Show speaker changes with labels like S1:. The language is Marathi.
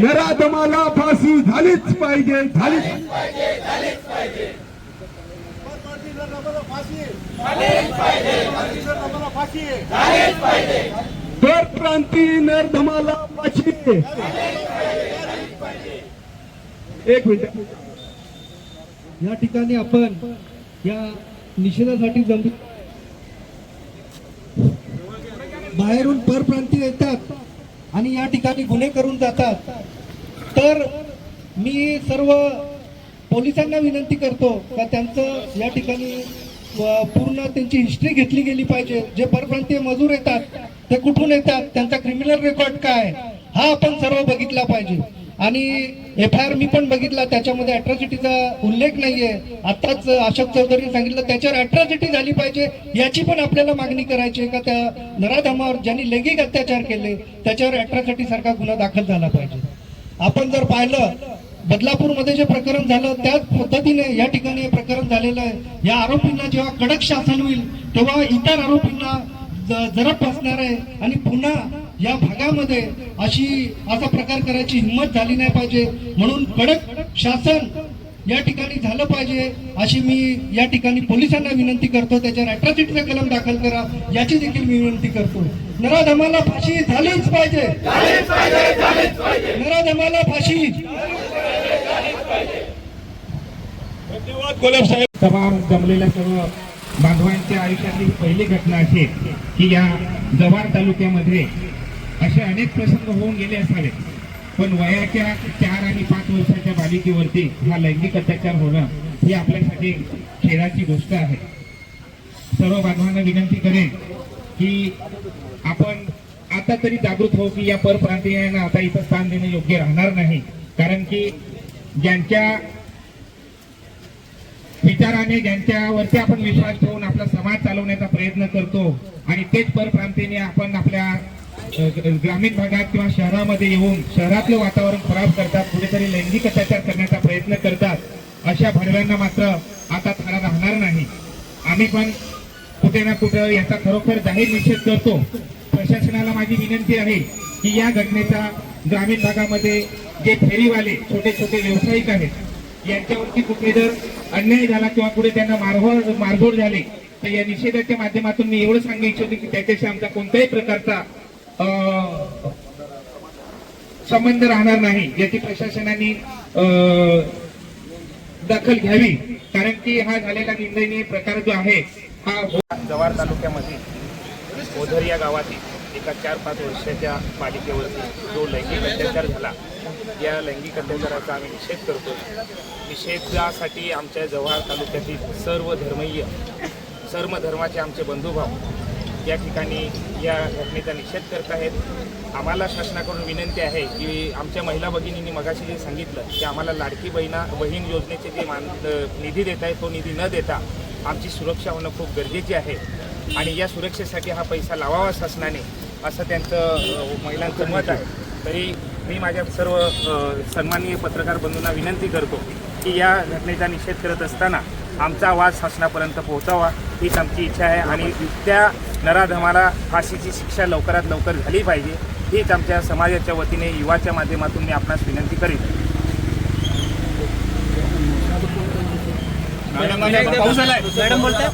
S1: नराधमाला फाशी झालीच पाहिजे झालीच तर क्रांती नरधमाला फाशी एक मिनिट.
S2: या ठिकाणी आपण या निषेधासाठी जमू बाहेरून परप्रांती येतात. आणि या ठिकाणी गुन्हे करून जातात. तर मी सर्व पोलिसांना विनंती करतो का त्यांचं या ठिकाणी पूर्ण त्यांची हिस्ट्री घेतली गेली पाहिजे. जे परप्रांतीय मजूर येतात ते कुठून येतात त्यांचा क्रिमिनल रेकॉर्ड काय? हा आपण सर्व बघितला पाहिजे. आणि एफ आय आर मी पण बघितला त्याच्यामध्ये अट्रॉसिटीचा उल्लेख नाहीये. आताच अशोक चौधरी सांगितलं त्याच्यावर अट्रॉसिटी झाली पाहिजे याची पण आपल्याला मागणी करायची आहे का? त्या नराधमावर ज्यांनी लैंगिक अत्याचार केले त्याच्यावर अट्रॉसिटी सारखा गुन्हा दाखल झाला पाहिजे. आपण जर पाहिलं बदलापूरमध्ये जे प्रकरण झालं त्याच पद्धतीने या ठिकाणी हे प्रकरण झालेलं आहे. या आरोपींना जेव्हा कडक शासन होईल तेव्हा इतर आरोपींना ज- जरब बसणार आहे. आणि पुन्हा या भागामध्ये अशी असा प्रकार करायची हिंमत झाली नाही पाहिजे. म्हणून कडक शासन या ठिकाणी झालं पाहिजे. अशी मी या ठिकाणी पोलिसांना विनंती करतो. त्याच्यावर अट्रॉसिटीचा कलम दाखल करा. याची देखील मी विनंती करतो. नराधमाला फाशी झालीच पाहिजे. नराधमाला फाशी.
S1: गोलब साहेब.
S3: तमाम जमलेल्या सर्व बांधवांच्या आयुष्यातली पहिली घटना असेल की या जव्हार तालुक्यामध्ये असे अनेक प्रसंग होऊन गेले असावेत पण वयाच्या चार आणि पाच वर्षाच्या बालिकेवरती हा लैंगिक अत्याचार होणं ही आपल्यासाठी खेळाची गोष्ट आहे. सर्व बांधवांना विनंती करेन की आपण आता तरी जागृत हो की या परप्रांतीयांना आता इथं स्थान देणं योग्य राहणार नाही. कारण की ज्यांच्या विचाराने ज्यांच्यावरती आपण विश्वास ठेवून आपला समाज चालवण्याचा प्रयत्न करतो आणि तेच परप्रांतीने आपण आपल्या ग्रामीण भागात किंवा शहरामध्ये येऊन शहरातलं वातावरण खराब करतात कुठेतरी लैंगिक अत्याचार करण्याचा प्रयत्न करतात अशा भडव्यांना मात्र आता थारा राहणार नाही. आम्ही पण कुठे ना कुठं याचा खरोखर जाहीर निषेध करतो. प्रशासनाला माझी विनंती आहे की या घटनेचा ग्रामीण भागामध्ये जे फेरीवाले छोटे छोटे व्यावसायिक आहेत यांच्यावरती कुठे जर अन्याय झाला किंवा कुठे त्यांना मारहोळ मारझोड झाली तर या निषेधाच्या माध्यमातून मी एवढं सांगू इच्छितो की त्याच्याशी आमचा कोणत्याही प्रकारचा संबंध राहणार नाही याची प्रशासनाने दखल घ्यावी. कारण की हा झालेला निंदनीय प्रकार जो आहे हा हो
S4: जव्हार तालुक्यामध्ये ओझर या गावातील एका चार पाच वर्षाच्या पालिकेवरती जो लैंगिक अत्याचार झाला या लैंगिक अत्याचाराचा आम्ही निषेध करतो निषेधासाठी आमच्या जव्हार तालुक्यातील सर्व धर्मीय सर्व धर्माचे आमचे बंधुभाव या ठिकाणी या घटनेचा निषेध करत आहेत. आम्हाला शासनाकडून विनंती आहे की आमच्या महिला भगिनींनी मगाशी जे सांगितलं की आम्हाला लाडकी बहिणा बहीण योजनेचे जे मान निधी देत आहे तो निधी न देता आमची सुरक्षा होणं खूप गरजेची आहे. आणि या सुरक्षेसाठी हा पैसा लावावा शासनाने असं त्यांचं महिलांचं मत आहे. तरी मी माझ्या सर्व सन्माननीय पत्रकार बंधूंना विनंती करतो की या घटनेचा निषेध करत असताना आमचा आवाज शासनापर्यंत पोहोचावा हीच आमची इच्छा आहे. आणि त्या नराधमाला फाशीची शिक्षा लवकरात लवकर झाली पाहिजे हीच आमच्या समाजाच्या वतीने युवाच्या माध्यमातून मी आपणास विनंती करीन.
S5: मॅडम बोलताय?